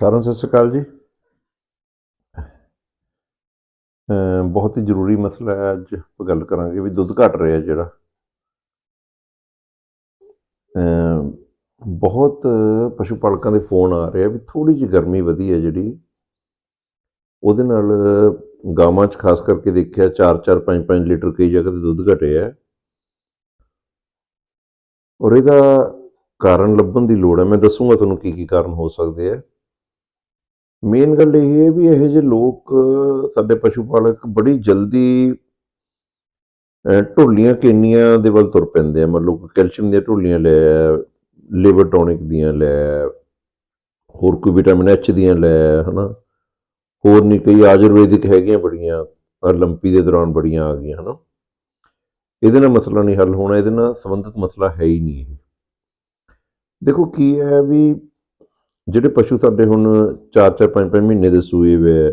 ਸਾਰਿਆਂ ਨੂੰ ਸਤਿ ਸ਼੍ਰੀ ਅਕਾਲ ਜੀ। ਬਹੁਤ ਹੀ ਜ਼ਰੂਰੀ ਮਸਲਾ ਹੈ ਅੱਜ ਆਪਾਂ ਗੱਲ ਕਰਾਂਗੇ ਵੀ ਦੁੱਧ ਘਟ ਰਿਹਾ ਜਿਹੜਾ। ਬਹੁਤ ਪਸ਼ੂ ਪਾਲਕਾਂ ਦੇ ਫੋਨ ਆ ਰਹੇ ਆ ਵੀ ਥੋੜੀ ਜਿਹੀ ਗਰਮੀ ਵਧੀ ਹੈ ਜਿਹੜੀ। ਉਹਦੇ ਨਾਲ ਗਾਵਾਂ 'ਚ ਖਾਸ ਕਰਕੇ ਦੇਖਿਆ 4-4 5-5 ਲੀਟਰ ਕਈ ਜਗ੍ਹਾ ਤੇ ਦੁੱਧ ਘਟਿਆ ਹੈ। ਔਰ ਇਹਦਾ ਕਾਰਨ ਲੱਭਣ ਦੀ ਲੋੜ ਹੈ। ਮੈਂ ਦੱਸੂਗਾ ਤੁਹਾਨੂੰ ਕੀ ਕੀ ਕਾਰਨ ਹੋ ਸਕਦੇ ਆ ਮੇਨ ਗੱਲ ਇਹ ਹੈ ਵੀ ਇਹੋ ਜਿਹੇ ਲੋਕ, ਸਾਡੇ ਪਸ਼ੂ ਪਾਲਕ ਬੜੀ ਜਲਦੀ ਢੋਲੀਆਂ ਕੇਨੀਆਂ ਦੇ ਵੱਲ ਤੁਰ ਪੈਂਦੇ ਆ। ਮਤਲਬ ਕੈਲਸ਼ੀਅਮ ਦੀਆਂ ਢੋਲੀਆਂ ਲੈ ਲਿਵਰ ਟੌਨਿਕ ਦੀਆਂ ਲੈ ਹੋਰ ਕੋਈ ਵਿਟਾਮਿਨ ਐਚ ਦੀਆਂ ਲੈ ਹਨਾ? ਹੋਰ ਨਹੀਂ, ਕਈ ਆਯੁਰਵੈਦਿਕ ਹੈਗੀਆਂ ਬੜੀਆਂ ਆਹ ਲੰਪੀ ਦੇ ਦੌਰਾਨ ਬੜੀਆਂ ਆ ਗਈਆਂ, ਹਨਾ? ਇਹਦੇ ਨਾਲ ਮਸਲਾ ਨਹੀਂ ਹੱਲ ਹੋਣਾ, ਇਹਦੇ ਨਾਲ ਸੰਬੰਧਿਤ ਮਸਲਾ ਹੈ ਹੀ ਨਹੀਂ ਇਹ। ਦੇਖੋ ਕੀ ਹੈ ਵੀ ਜਿਹੜੇ ਪਸ਼ੂ ਸਾਡੇ ਹੁਣ 4-4 5-5 ਮਹੀਨੇ ਦੇ ਸੂਏ ਵੇ ਹੈ,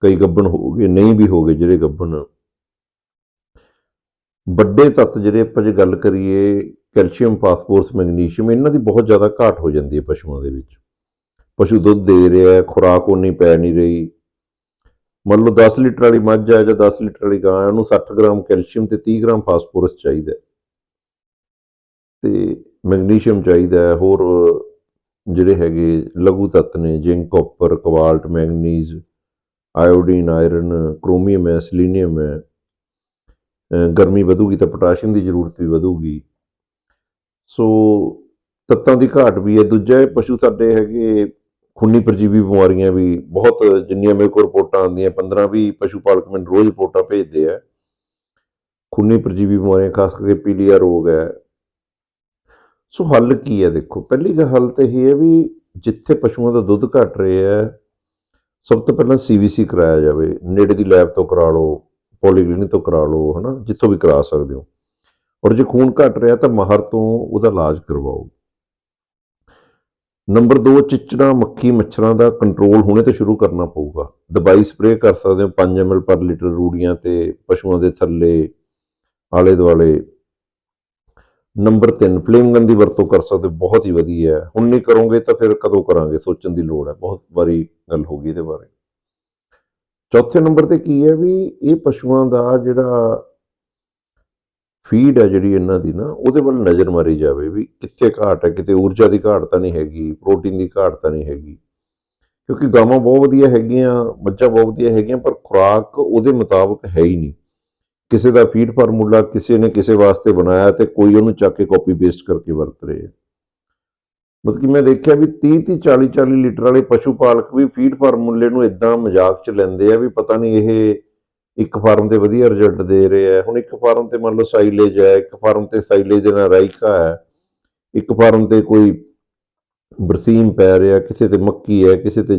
ਕਈ ਗੱਬਣ ਹੋ ਗਏ ਨਹੀਂ ਵੀ ਹੋ ਗਏ ਜਿਹੜੇ ਗੱਬਣ ਵੱਡੇ ਤੱਤ ਜਿਹੜੇ ਆਪਾਂ ਜੇ ਗੱਲ ਕਰੀਏ ਕੈਲਸ਼ੀਅਮ ਫਾਸਫੋਰਸ ਮੈਗਨੀਸ਼ੀਅਮ ਇਹਨਾਂ ਦੀ ਬਹੁਤ ਜ਼ਿਆਦਾ ਘਾਟ ਹੋ ਜਾਂਦੀ ਹੈ ਪਸ਼ੂਆਂ ਦੇ ਵਿੱਚ। ਪਸ਼ੂ ਦੁੱਧ ਦੇ ਰਿਹਾ ਹੈ ਖੁਰਾਕ ਉਨੀ ਪੈ ਨਹੀਂ ਰਹੀ। ਮੰਨ ਲਓ 10 ਲੀਟਰ ਵਾਲੀ ਮੱਝ ਹੈ ਜਾਂ 10 ਲੀਟਰ ਵਾਲੀ ਗਾਂ ਹੈ ਉਹਨੂੰ 60 ਗ੍ਰਾਮ ਕੈਲਸ਼ੀਅਮ ਤੇ 30 ਗ੍ਰਾਮ ਫਾਸਫੋਰਸ ਚਾਹੀਦਾ। ਹੈ। ਤੇ ਮੈਗਨੀਸ਼ੀਅਮ ਚਾਹੀਦਾ ਹੈ ਹੋਰ ਜਿਹੜੇ ਹੈਗੇ ਲਘੂ ਤੱਤ ਨੇ, zinc, copper cobalt manganese, iodine, iron, chromium ਹੈ, ਸਲੀਨੀਅਮ ਹੈ ਗਰਮੀ ਵਧੂਗੀ ਤਾਂ ਪੋਟਾਸ਼ੀਅਮ ਦੀ ਜ਼ਰੂਰਤ ਵੀ ਵਧੂਗੀ। ਸੋ ਤੱਤਾਂ ਦੀ ਘਾਟ ਵੀ ਹੈ। ਦੂਜਾ ਇਹ ਪਸ਼ੂ ਸਾਡੇ ਹੈਗੇ ਖੂਨੀ ਪਰਜੀਵੀ ਬਿਮਾਰੀਆਂ ਵੀ ਬਹੁਤ, ਜਿੰਨੀਆਂ ਮੇਰੇ ਕੋਲ ਰਿਪੋਰਟਾਂ ਆਉਂਦੀਆਂ 15 20 ਪਸ਼ੂ ਪਾਲਕ ਮੈਨੂੰ ਰੋਜ਼ ਰਿਪੋਰਟਾਂ ਭੇਜਦੇ ਆ। ਖੂਨੀ ਪਰਜੀਵੀ ਬਿਮਾਰੀਆਂ, ਖਾਸ ਕਰਕੇ ਪੀਲੀਆ ਰੋਗ ਹੈ ਸੋ ਹੱਲ ਕੀ ਹੈ ਦੇਖੋ, ਪਹਿਲੀ ਗੱਲ ਹੱਲ ਤਾਂ ਇਹ ਹੈ ਵੀ ਜਿੱਥੇ ਪਸ਼ੂਆਂ ਦਾ ਦੁੱਧ ਘਟ ਰਿਹਾ ਹੈ, ਸਭ ਤੋਂ ਪਹਿਲਾਂ ਸੀਵੀਸੀ ਕਰਾਇਆ ਜਾਵੇ, ਨੇੜੇ ਦੀ ਲੈਬ ਤੋਂ ਕਰਾ ਲਓ ਪੋਲੀਕਲੀਨਿਕ ਤੋਂ ਕਰਾ ਲਓ, ਹਨਾ, ਜਿੱਥੋਂ ਵੀ ਕਰਾ ਸਕਦੇ ਹੋ। ਔਰ ਜੇ ਖੂਨ ਘਟ ਰਿਹਾ ਤਾਂ ਮਾਹਰ ਤੋਂ ਉਹਦਾ ਇਲਾਜ ਕਰਵਾਓ। ਨੰਬਰ 2 ਚਿਚੜਾਂ, ਮੱਖੀ, ਮੱਛਰਾਂ ਦਾ ਕੰਟਰੋਲ ਹੁਣੇ ਤੋਂ ਸ਼ੁਰੂ ਕਰਨਾ ਪਊਗਾ। ਦਵਾਈ ਸਪਰੇਅ ਕਰ ਸਕਦੇ ਹੋ 5 ml ਪਰ ਲੀਟਰ ਰੂੜੀਆਂ ਤੇ ਪਸ਼ੂਆਂ ਦੇ ਥੱਲੇ ਆਲੇ ਦੁਆਲੇ ਨੰਬਰ 3 ਫਲੇਮ ਗਨ ਦੀ ਵਰਤੋਂ ਕਰ ਸਕਦੇ, ਬਹੁਤ ਹੀ ਵਧੀਆ ਹੈ। ਹੁਣ ਨਹੀਂ ਕਰੋਗੇ ਤਾਂ ਫਿਰ ਕਦੋਂ ਕਰਾਂਗੇ? ਸੋਚਣ ਦੀ ਲੋੜ ਹੈ। ਬਹੁਤ ਵਾਰੀ ਗੱਲ ਹੋ ਗਈ ਇਹਦੇ ਬਾਰੇ। ਚੌਥੇ ਨੰਬਰ ਤੇ ਕੀ ਹੈ ਵੀ ਇਹ ਪਸ਼ੂਆਂ ਦਾ ਜਿਹੜਾ ਫੀਡ ਹੈ ਜਿਹੜੀ ਇਹਨਾਂ ਦੀ ਨਾ, ਉਹਦੇ ਵੱਲ ਨਜ਼ਰ ਮਾਰੀ ਜਾਵੇ ਵੀ ਕਿੱਥੇ ਘਾਟ ਹੈ, ਕਿਤੇ ਊਰਜਾ ਦੀ ਘਾਟ ਤਾਂ ਨਹੀਂ ਹੈਗੀ ਪ੍ਰੋਟੀਨ ਦੀ ਘਾਟ ਤਾਂ ਨਹੀਂ ਹੈਗੀ। ਕਿਉਂਕਿ ਗਾਵਾਂ ਬਹੁਤ ਵਧੀਆ ਹੈਗੀਆਂ, ਮੱਝਾਂ ਬਹੁਤ ਵਧੀਆ ਹੈਗੀਆਂ, ਪਰ ਖੁਰਾਕ ਉਹਦੇ ਮੁਤਾਬਕ ਹੈ ਹੀ ਨਹੀਂ। ਕਿਸੇ ਦਾ ਫੀਡ ਫਾਰਮੂਲਾ ਕਿਸੇ ਨੇ ਕਿਸੇ ਵਾਸਤੇ ਬਣਾਇਆ ਤੇ ਕੋਈ ਉਹਨੂੰ ਚੱਕ ਕੇ ਕਾਪੀ ਪੇਸਟ ਕਰਕੇ ਵਰਤ ਰਿਹਾ ਹੈ। ਮਤਲਬ ਕਿ ਮੈਂ ਦੇਖਿਆ ਵੀ 30 30 40 40 ਲੀਟਰ ਵਾਲੇ ਪਸ਼ੂ ਪਾਲਕ ਵੀ ਫੀਡ ਫਾਰਮੂਲੇ ਨੂੰ ਇਦਾਂ ਮਜ਼ਾਕ 'ਚ ਲੈਂਦੇ ਆ ਵੀ ਪਤਾ ਨਹੀਂ ਇਹ ਇੱਕ ਫਾਰਮ ਤੇ ਵਧੀਆ ਰਿਜ਼ਲਟ ਦੇ ਰਿਹਾ ਹੈ ਹੁਣ ਇੱਕ ਫਾਰਮ ਤੇ ਮੰਨ ਲਓ ਸਾਈਲੇਜ ਹੈ, ਇੱਕ ਫਾਰਮ ਤੇ ਸਾਈਲੇਜ ਦੇ ਨਾਲ ਰਾਈਕਾ ਹੈ, ਇੱਕ ਫਾਰਮ ਤੇ ਕੋਈ ਬਰਸੀਮ ਪੈ ਰਿਹਾ, ਕਿਸੇ ਤੇ ਮੱਕੀ ਹੈ, ਕਿਸੇ ਤੇ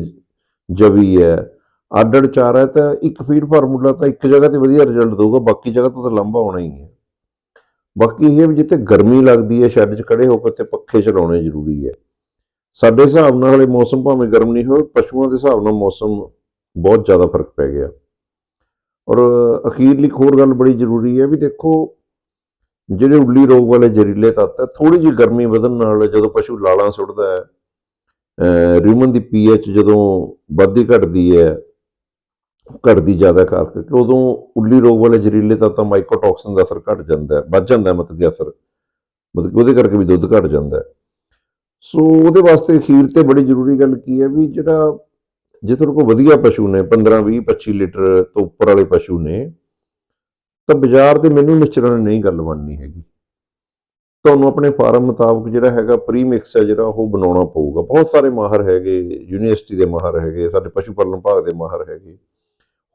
ਜਵੀ ਹੈ। ਅੱਡ ਅੱਡ ਚਾਰਾ ਹੈ ਤਾਂ ਇੱਕ ਫੀਡ ਫਾਰਮੂਲਾ ਤਾਂ ਇੱਕ ਜਗ੍ਹਾ ਤੇ ਵਧੀਆ ਰਿਜ਼ਲਟ ਦੇਊਗਾ, ਬਾਕੀ ਜਗ੍ਹਾ ਤੋਂ ਤਾਂ ਲੰਬਾ ਹੋਣਾ ਹੀ ਹੈ। ਬਾਕੀ ਇਹ ਹੈ ਵੀ ਜਿੱਥੇ ਗਰਮੀ ਲੱਗਦੀ ਹੈ, ਸ਼ੈੱਡ 'ਚ ਖੜੇ ਹੋ ਕੇ ਤੇ ਪੱਖੇ ਚਲਾਉਣੇ ਜ਼ਰੂਰੀ ਹੈ। ਸਾਡੇ ਹਿਸਾਬ ਨਾਲ ਇਹ ਮੌਸਮ ਭਾਵੇਂ ਗਰਮ ਨਹੀਂ ਹੋਵੇ, ਪਸ਼ੂਆਂ ਦੇ ਹਿਸਾਬ ਨਾਲ ਮੌਸਮ ਬਹੁਤ ਜ਼ਿਆਦਾ ਫ਼ਰਕ ਪੈ ਗਿਆ। ਔਰ ਅਖੀਰਲੀ ਇੱਕ ਹੋਰ ਗੱਲ ਬੜੀ ਜ਼ਰੂਰੀ ਹੈ ਵੀ ਦੇਖੋ, ਜਿਹੜੇ ਉੱਲੀ ਰੋਗ ਵਾਲੇ ਜ਼ਹਿਰੀਲੇ ਤੱਤ ਹੈ ਥੋੜੀ ਜਿਹੀ ਗਰਮੀ ਵਧਣ ਨਾਲ ਜਦੋਂ ਪਸ਼ੂ ਲਾਲਾਂ ਸੁੱਟਦਾ ਹੈ ਰਿਊਮਨ ਦੀ ਪੀਐਚ ਜਦੋਂ ਵੱਧਦੀ ਘਟਦੀ ਹੈ ਘਟਦੀ ਜ਼ਿਆਦਾ ਕਰਕੇ। ਉਦੋਂ ਉੱਲੀ ਰੋਗ ਵਾਲੇ ਜ਼ਹਿਰੀਲੇ ਤੱਤਾਂ ਮਾਈਕੋਟੌਕਸਿਨ ਦਾ ਅਸਰ ਘਟ ਜਾਂਦਾ ਹੈ, ਵੱਧ ਜਾਂਦਾ ਮਤਲਬ ਕਿ ਅਸਰ, ਮਤਲਬ ਕਿ ਉਹਦੇ ਕਰਕੇ ਵੀ ਦੁੱਧ ਘਟ ਜਾਂਦਾ ਸੋ ਉਹਦੇ ਵਾਸਤੇ ਅਖੀਰ ਤੇ ਬੜੀ ਜ਼ਰੂਰੀ ਗੱਲ ਕੀ ਹੈ ਵੀ ਜਿਹੜਾ, ਜੇ ਤੁਹਾਡੇ ਕੋਲ ਵਧੀਆ ਪਸ਼ੂ ਨੇ 15 20 25 ਲੀਟਰ ਤੋਂ ਉੱਪਰ ਵਾਲੇ ਪਸ਼ੂ ਨੇ, ਤਾਂ ਬਾਜ਼ਾਰ ਤੇ ਮੈਨੂੰ ਮਿਕਸਚਰਾਂ ਨੇ ਨਹੀਂ ਗੱਲ ਬਣਨੀ ਹੈਗੀ। ਤੁਹਾਨੂੰ ਆਪਣੇ ਫਾਰਮ ਮੁਤਾਬਕ ਜਿਹੜਾ ਹੈਗਾ ਪ੍ਰੀਮਿਕਸ ਹੈ ਜਿਹੜਾ ਉਹ ਬਣਾਉਣਾ ਪਊਗਾ। ਬਹੁਤ ਸਾਰੇ ਮਾਹਰ ਹੈਗੇ, ਯੂਨੀਵਰਸਿਟੀ ਦੇ ਮਾਹਰ ਹੈਗੇ, ਸਾਡੇ ਪਸ਼ੂ ਪਾਲਣ ਵਿਭਾਗ ਦੇ ਮਾਹਰ ਹੈਗੇ।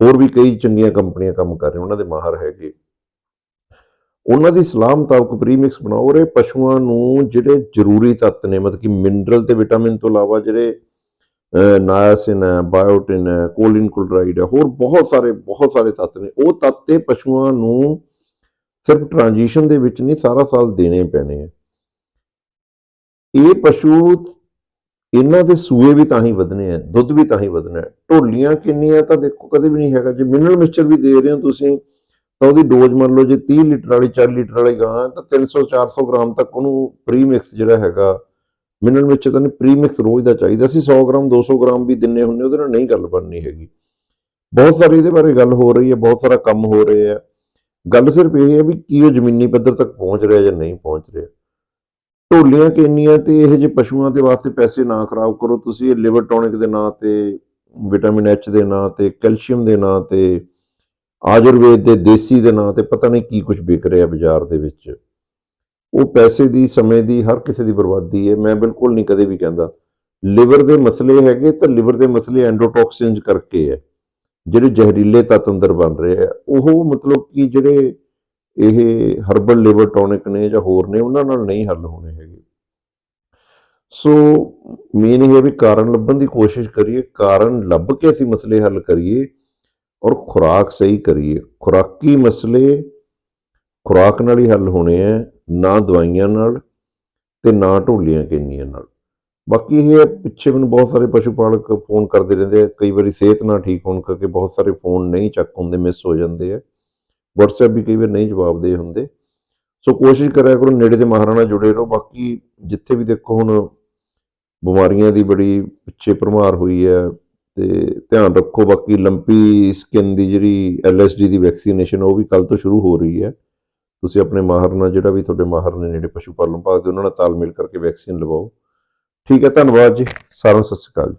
ਹੋਰ ਵੀ ਕਈ ਚੰਗੀਆਂ ਕੰਪਨੀਆਂ ਕੰਮ ਕਰ ਰਹੀਆਂ, ਉਹਨਾਂ ਦੇ ਮਾਹਰ ਹੈਗੇ। ਉਹਨਾਂ ਦੀ ਸਲਾਹ ਮੁਤਾਬਕ ਪ੍ਰੀਮਿਕਸ ਬਣਾਓ ਔਰ ਇਹ ਪਸ਼ੂਆਂ ਨੂੰ ਜਿਹੜੇ ਜ਼ਰੂਰੀ ਤੱਤ ਨੇ, ਮਤਲਬ ਕਿ ਮਿਨਰਲ ਤੇ ਵਿਟਾਮਿਨ ਤੋਂ ਇਲਾਵਾ ਜਿਹੜੇ ਨਾਇਆਸਿਨ ਹੈ, ਬਾਇਓਟਿਨ ਹੈ, ਕੋਲਿਨ ਕਲੋਰਾਈਡ ਹੈ, ਹੋਰ ਬਹੁਤ ਸਾਰੇ ਬਹੁਤ ਸਾਰੇ ਤੱਤ ਨੇ। ਉਹ ਤੱਤ ਤੇ ਪਸ਼ੂਆਂ ਨੂੰ ਸਿਰਫ ਟ੍ਰਾਂਜੀਸ਼ਨ ਦੇ ਵਿੱਚ ਨਹੀਂ, ਸਾਰਾ ਸਾਲ ਦੇਣੇ ਪੈਣੇ ਆ। ਇਹ ਪਸ਼ੂ ਇਹਨਾਂ ਦੇ ਸੂਏ ਵੀ ਤਾਂ ਹੀ ਵਧਣੇ ਆ, ਦੁੱਧ ਵੀ ਤਾਂ ਹੀ ਵਧਣਾ ਹੈ। ਢੋਲੀਆਂ ਕਿੰਨੀਆਂ ਤਾਂ ਦੇਖੋ ਕਦੇ ਵੀ ਨਹੀਂ ਹੈਗਾ। ਜੇ ਮਿਨਰਲ ਮਿਕਸਚਰ ਵੀ ਦੇ ਰਹੇ ਹੋ ਤੁਸੀਂ, ਤਾਂ ਉਹਦੀ ਡੋਜ਼ ਮੰਨ ਲਓ ਜੇ 30 ਲੀਟਰ ਵਾਲੀ 40 ਲੀਟਰ ਵਾਲੀ ਗਾਂ ਹੈ, ਤਾਂ 300 400 ਗ੍ਰਾਮ ਤੱਕ ਉਹਨੂੰ ਪ੍ਰੀ ਮਿਕਸ ਜਿਹੜਾ ਹੈਗਾ ਮਿਨਰਲ ਵਿੱਚ ਤਾਂ ਪ੍ਰੀਮਿਕਸ ਰੋਜ਼ ਦਾ ਚਾਹੀਦਾ। ਸੀ 100 ਗ੍ਰਾਮ 200 ਗ੍ਰਾਮ ਵੀ ਦਿੰਨੇ ਹੁੰਦੇ ਉਹਦੇ ਨਾਲ ਨਹੀਂ ਗੱਲ ਬਣਨੀ ਹੈਗੀ। ਬਹੁਤ ਸਾਰੀ ਇਹਦੇ ਬਾਰੇ ਗੱਲ ਹੋ ਰਹੀ ਹੈ, ਬਹੁਤ ਸਾਰਾ ਕੰਮ ਹੋ ਰਿਹਾ ਹੈ। ਗੱਲ ਸਿਰਫ ਇਹ ਹੈ ਵੀ ਕੀ ਉਹ ਜ਼ਮੀਨੀ ਪੱਧਰ ਤੱਕ ਪਹੁੰਚ ਰਿਹਾ ਜਾਂ ਨਹੀਂ ਪਹੁੰਚ ਰਿਹਾ। ਢੋਲੀਆਂ ਕਿੰਨੀਆਂ ਤੇ ਇਹ ਜਿਹੇ ਪਸ਼ੂਆਂ ਦੇ ਵਾਸਤੇ ਪੈਸੇ ਨਾ ਖਰਾਬ ਕਰੋ। ਤੁਸੀਂ ਇਹ ਲਿਵਰ ਟੌਨਿਕ ਦੇ ਨਾਂ ਤੇ, ਵਿਟਾਮਿਨ ਐਚ ਦੇ ਨਾਂ ਤੇ, ਕੈਲਸ਼ੀਅਮ ਦੇ ਨਾਂ ਤੇ, ਆਯੁਰਵੇਦ ਦੇ ਦੇਸੀ ਦੇ ਨਾਂ ਤੇ ਪਤਾ ਨਹੀਂ ਕੀ ਕੁਝ ਵਿਕ ਰਿਹਾ ਬਾਜ਼ਾਰ ਦੇ ਵਿੱਚ। ਉਹ ਪੈਸੇ ਦੀ, ਸਮੇਂ ਦੀ, ਹਰ ਕਿਸੇ ਦੀ ਬਰਬਾਦੀ ਹੈ। ਮੈਂ ਬਿਲਕੁਲ ਨਹੀਂ ਕਦੇ ਵੀ ਕਹਿੰਦਾ। ਲਿਵਰ ਦੇ ਮਸਲੇ ਹੈਗੇ ਤਾਂ ਲਿਵਰ ਦੇ ਮਸਲੇ ਐਂਡੋਟੌਕਸਿਨਸ ਕਰਕੇ ਹੈ। ਜਿਹੜੇ ਜ਼ਹਿਰੀਲੇ ਤੱਤ ਅੰਦਰ ਬਣ ਰਹੇ ਆ ਉਹ ਮਤਲਬ ਕਿ ਜਿਹੜੇ ਇਹ ਹਰਬਲ ਲਿਵਰ ਟੌਨਿਕ ਨੇ ਜਾਂ ਹੋਰ ਨੇ ਉਹਨਾਂ ਨਾਲ ਨਹੀਂ ਹੱਲ ਹੋਣੇ ਹੈਗੇ। ਸੋ ਮੇਨ ਇਹ ਹੈ ਵੀ ਕਾਰਨ ਲੱਭਣ ਦੀ ਕੋਸ਼ਿਸ਼ ਕਰੀਏ ਕਾਰਨ ਲੱਭ ਕੇ ਅਸੀਂ ਮਸਲੇ ਹੱਲ ਕਰੀਏ ਔਰ ਖੁਰਾਕ ਸਹੀ ਕਰੀਏ। ਖੁਰਾਕੀ ਮਸਲੇ ਖੁਰਾਕ ਨਾਲ ਹੀ ਹੱਲ ਹੋਣੇ ਆ ਨਾ ਦਵਾਈਆਂ ਨਾਲ ਤੇ ਨਾ ਢੋਲੀਆਂ ਕਿੰਨੀਆਂ ਨਾਲ। ਬਾਕੀ ਇਹ ਹੈ, ਪਿੱਛੇ ਮੈਨੂੰ ਬਹੁਤ ਸਾਰੇ ਪਸ਼ੂ ਪਾਲਕ ਫੋਨ ਕਰਦੇ ਰਹਿੰਦੇ ਆ ਕਈ ਵਾਰੀ ਸਿਹਤ ਨਾ ਠੀਕ ਹੋਣ ਕਰਕੇ ਬਹੁਤ ਸਾਰੇ ਫੋਨ ਨਹੀਂ ਚੱਕ ਹੁੰਦੇ ਮਿਸ ਹੋ ਜਾਂਦੇ ਆ। WhatsApp ਵੀ ਕਈ ਵਾਰ ਨਹੀਂ ਜਵਾਬਦੇ ਹੁੰਦੇ। ਸੋ ਕੋਸ਼ਿਸ਼ ਕਰਿਆ ਕਰੋ, ਨੇੜੇ ਦੇ ਮਾਹਰਾਂ ਨਾਲ ਜੁੜੇ ਰਹੋ। ਬਾਕੀ ਜਿੱਥੇ ਵੀ ਦੇਖੋ ਹੁਣ ਬਿਮਾਰੀਆਂ ਦੀ ਬੜੀ ਪਿੱਛੇ ਭਰਮਾਰ ਹੋਈ ਹੈ ਤੇ ਧਿਆਨ ਰੱਖੋ, ਬਾਕੀ ਲੰਪੀ ਸਕਿਨ ਦੀ ਜਿਹੜੀ LSD ਦੀ ਵੈਕਸੀਨੇਸ਼ਨ ਉਹ ਵੀ ਕੱਲ ਤੋਂ ਸ਼ੁਰੂ ਹੋ ਰਹੀ ਹੈ। ਤੁਸੀਂ ਆਪਣੇ ਮਾਹਰ ਨਾਲ ਜਿਹੜਾ ਵੀ ਤੁਹਾਡੇ ਮਾਹਰ ਨੇ ਨੇੜੇ ਪਸ਼ੂ ਪਾਲਣ ਭਾਗ ਦੇ, ਉਹਨਾਂ ਨਾਲ ਤਾਲਮੇਲ ਕਰਕੇ ਵੈਕਸੀਨ ਲਵਾਓ। ਠੀਕ ਹੈ, ਧੰਨਵਾਦ ਜੀ। ਸਾਰਿਆਂ ਨੂੰ ਸਤਿ ਸ਼੍ਰੀ ਅਕਾਲ